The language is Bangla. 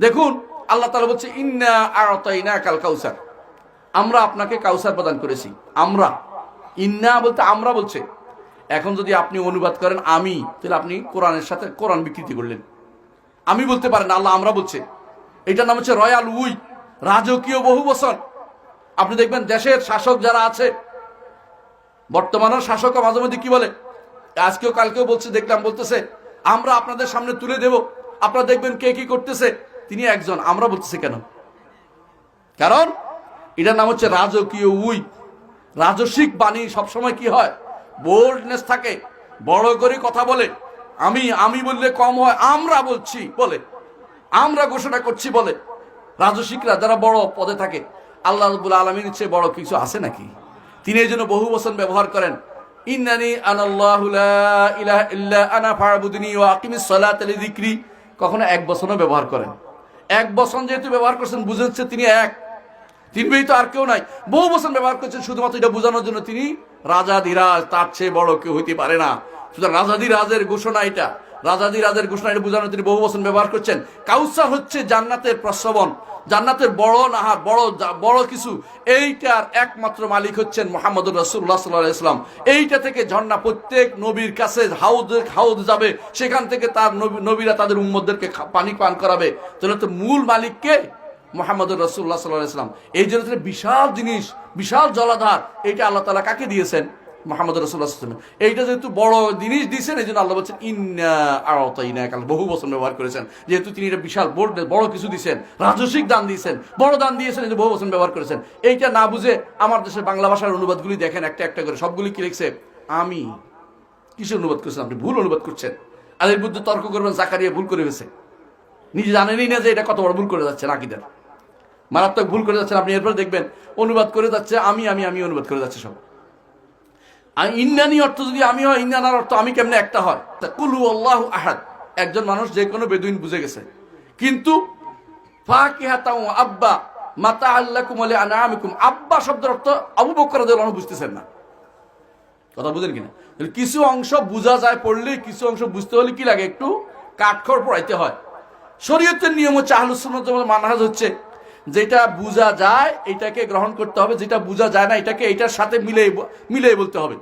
দেখুন, আল্লাহ তালা বলছে, ইন্না আরতাইনা কাল কাউসার। আমরা আপনাকে কাউসার প্রদান করেছি। আমরা। ইন্না বলতে আমরা বলছে। এখন যদি আপনি অনুবাদ করেন, আমি, তাহলে আপনি কোরআনের সাথে কোরআন বিকৃতি করলেন। আমি বলতে পারেন, আল্লাহ আমরা বলছে। এটার নাম হচ্ছে রয়্যাল উই, রাজকীয় বহু বছর আপনি দেখবেন, দেশের শাসক যারা আছে বর্তমানের শাসক মাঝে মধ্যে কি বলে? আজকেও কালকেও বলছে, দেখলাম বলতেছে, আমরা আপনাদের সামনে তুলে দেব। আপনারা দেখবেন কে কি করতেছে। তিনি একজন, আমরা বলতেছে কেন? কারণ এটার নাম হচ্ছে রাজকীয় উই। রাজসিক বাণী সবসময় কি হয়? বোল্ডনেস থাকে। বড় করে কথা বলে। আমি আমি বললে কম হয়, আমরা বলছি বলে। আমরা ঘোষণা করছি বলে। রাজসিকরা যারা বড় পদে থাকে, আল্লাহ রবুল আলমীর বড় কিছু আছে নাকি? তিনি এই জন্য বহু বচন ব্যবহার করেন। ইন্নানি আনাল্লাহু কখনো এক বচনও ব্যবহার করেন। এক বসন যেহেতু ব্যবহার করছেন বুঝেছে তিনি এক। তিনি তো আর কেউ নাই। বহু বসন ব্যবহার করছেন, শুধুমাত্র এটা বোঝানোর জন্য তিনি রাজা ধীরাজ, তার চেয়ে বড় কেউ হইতে পারে না। সুতরাং রাজাধিরাজের ঘোষণা এটা। রাজাধিরাজের ঘোষণা এটা বোঝানোর তিনি বহু বসন ব্যবহার করছেন। কাউসার হচ্ছে জান্নাতের প্রশ্রবণ জান্নাতের বড় নাহার, বড় বড় কিছু। এইটার একমাত্র মালিক হচ্ছেন মোহাম্মদ রসুল্লাহ সাল্লাহ ইসলাম এইটা থেকে ঝর্ণা প্রত্যেক নবীর কাছে হাউদ হাউদ যাবে। সেখান থেকে তার নবীরা তাদের উম্মদদেরকে পানি পান করাবে। তাহলে তো মূল মালিককে মোহাম্মদ রসুল্লাহ সাল্লাহ ইসলাম এই জন্য বিশাল জিনিস, বিশাল জলাধার। এইটা আল্লাহ তালা কাকে দিয়েছেন? মোহাম্মদ রসুল্লাহ এইটা যেহেতু বড় জিনিস দিয়েছেন এই জন্য আল্লাহ বলছেন, ইন্না বহু বছর ব্যবহার করেছেন। যেহেতু তিনি এটা বিশাল বড় বড় কিছু দিয়েছেন রাজস্বিক দান দিয়েছেন বড় দান দিয়েছেন, এই বহু বছর ব্যবহার করেছেন। এইটা না বুঝে আমার দেশের বাংলা ভাষার অনুবাদগুলি দেখেন, একটা একটা করে। সবগুলি কি লিখছে? আমি। কিসের অনুবাদ করছেন আপনি? ভুল অনুবাদ করছেন। আর এর বিরুদ্ধে তর্ক করবেন, জাকারিয়া ভুল করে গেছে নিজে জানেনই না যে এটা কত বড় ভুল করে যাচ্ছে নাকিদের মারাত্মক ভুল করে যাচ্ছেন। আপনি এরপরে দেখবেন, অনুবাদ করে যাচ্ছে, আমি আমি আমি অনুবাদ করে যাচ্ছে সব। আর ইন্নানি অর্থ যদি আমি হয়, ইন্নানার অর্থ আমি কেমনে একটা হয়? কুলু আল্লাহ আহাদ। একজন মানুষ যে কোনো বেদুইন বুঝে গেছে। কিন্তু আব্বা মাতা আল্লাকুম আলি আনামিকুম আব্বা শব্দের অর্থ আবু বকর রাদিয়াল্লাহু বুঝতেছেন না। কথা বুঝেন কিনা? কিছু অংশ বোঝা যায় পড়লে, কিছু অংশ বুঝতে হলে কি লাগে? একটু কাঠখড় পড়াইতে হয়। শরীয়তের নিয়ম হচ্ছে আহলুসুন্নত মানহাজ হচ্ছে যেটা বোঝা যায়, এটাকে গ্রহণ করতে হবে, যেটা বোঝা যায় না, এটাকে এটার সাথে মিলে মিলে বলতে হবে।